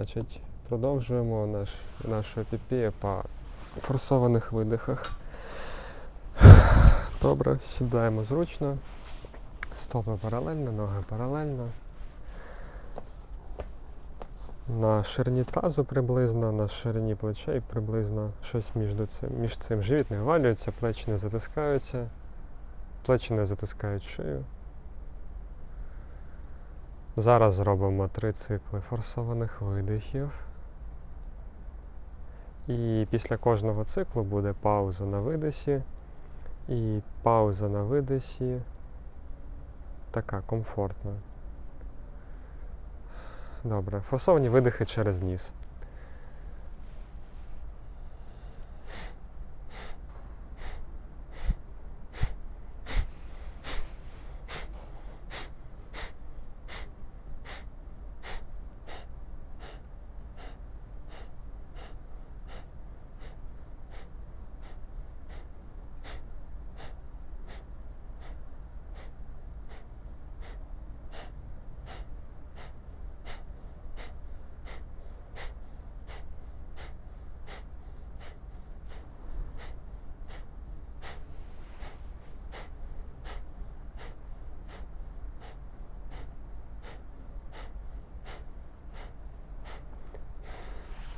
Значить, продовжуємо наш, нашу епіпею по форсованих видихах. Добре, сідаємо зручно. Стопи паралельно, ноги паралельно. На ширині тазу приблизно, на ширині плечей приблизно щось між цим. Між цим живіт не вивалюється, плечі не затискаються, плечі не затискають шию. Зараз зробимо три цикли форсованих видихів. І після кожного циклу буде пауза на видисі. І пауза на видисі така комфортна. Добре. Форсовані видихи через ніс.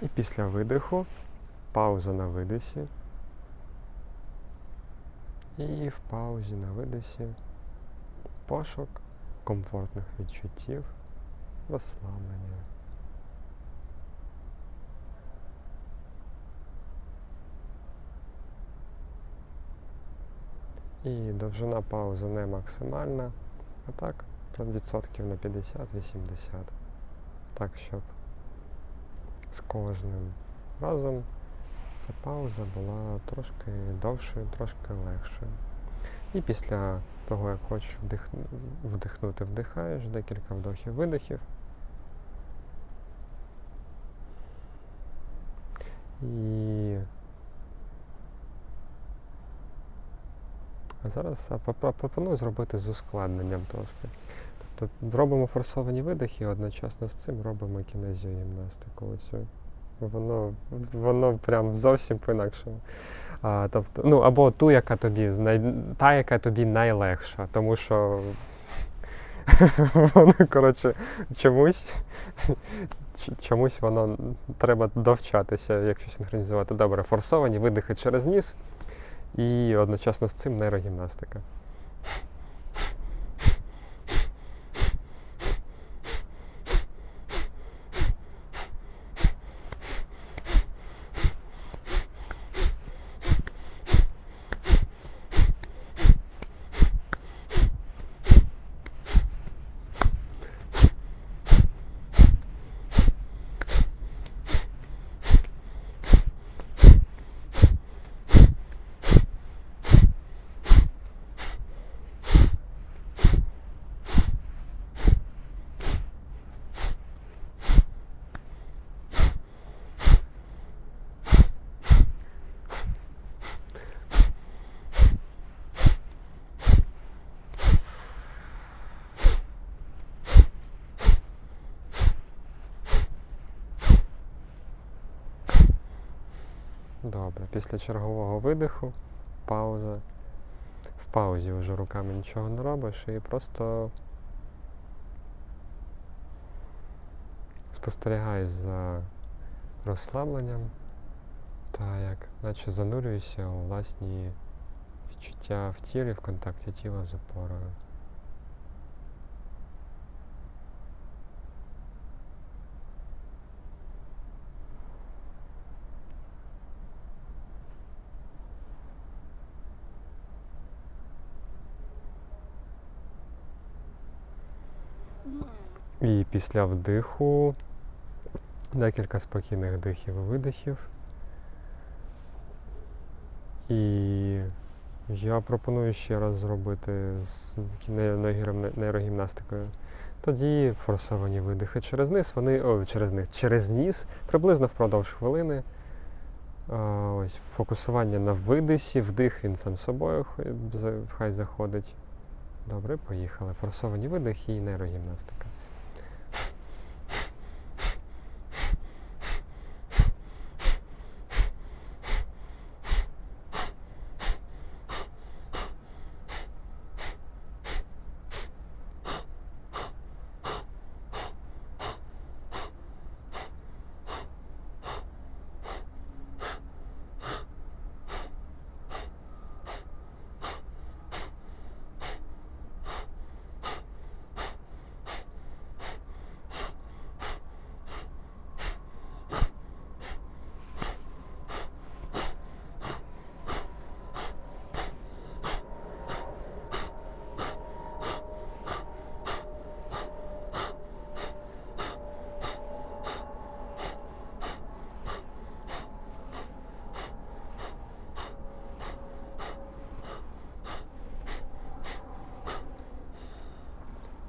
І після видиху пауза на видисі. І в паузі на видисі пошук комфортних відчуттів, розслаблення. І довжина паузи не максимальна, а так відсотків на 50-80. Так, щоб з кожним разом ця пауза була трошки довшою, трошки легшою. І після того, як хочеш вдих... вдихнути, вдихаєш, декілька вдохів, видихів. І зараз пропоную зробити з ускладненням трошки. Тобто робимо форсовані видихи, одночасно з цим робимо кінезію гімнастику. Оцю. Воно, воно прям зовсім по-інакшому. Тобто, ну, або ту, яка тобі та, яка тобі найлегша, тому що воно, коротше, чомусь, чомусь воно треба довчатися, якщо синхронізувати. Добре, форсовані видихи через ніс і одночасно з цим нейрогімнастика. Добре, після чергового видиху, пауза. В паузі вже руками нічого не робиш і просто спостерігаєш за розслабленням та як наче занурюєшся у власні відчуття в тілі, в контакті тіла з опорою. І після вдиху декілька спокійних вдихів і видихів. І я пропоную ще раз зробити з нейрогімнастикою. Тоді форсовані видихи через низ, вони о, через низ, через ніс, приблизно впродовж хвилини. Ось фокусування на видисі, вдих він сам собою хай заходить. Добре, поїхали. Форсовані видихи і нейрогімнастика.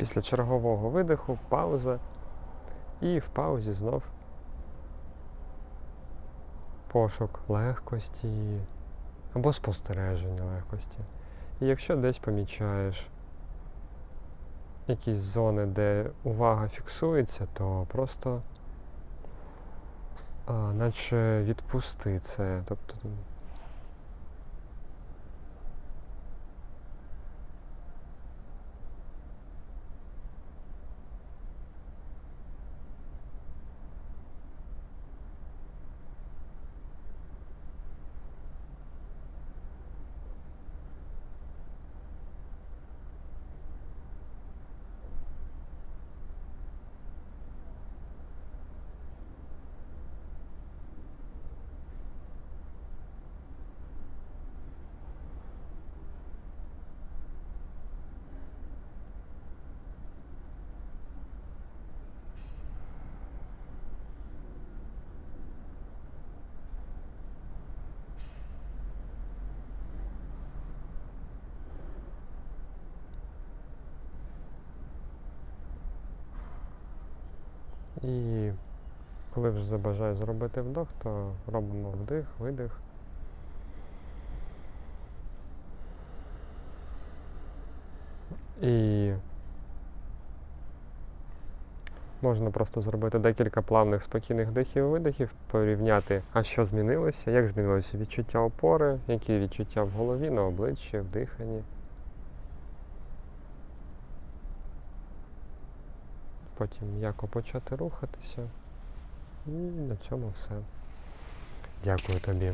Після чергового видиху пауза. І в паузі знов пошук легкості або спостереження легкості. І якщо десь помічаєш якісь зони, де увага фіксується, то просто а, наче відпусти це. Тобто І коли вже забажаю зробити вдох, то робимо вдих, видих. І можна просто зробити декілька плавних спокійних вдихів і видихів, порівняти, а що змінилося, як змінилося відчуття опори, які відчуття в голові, на обличчі, в диханні. Потім м'яко почати рухатися. І на цьому все. Дякую тобі.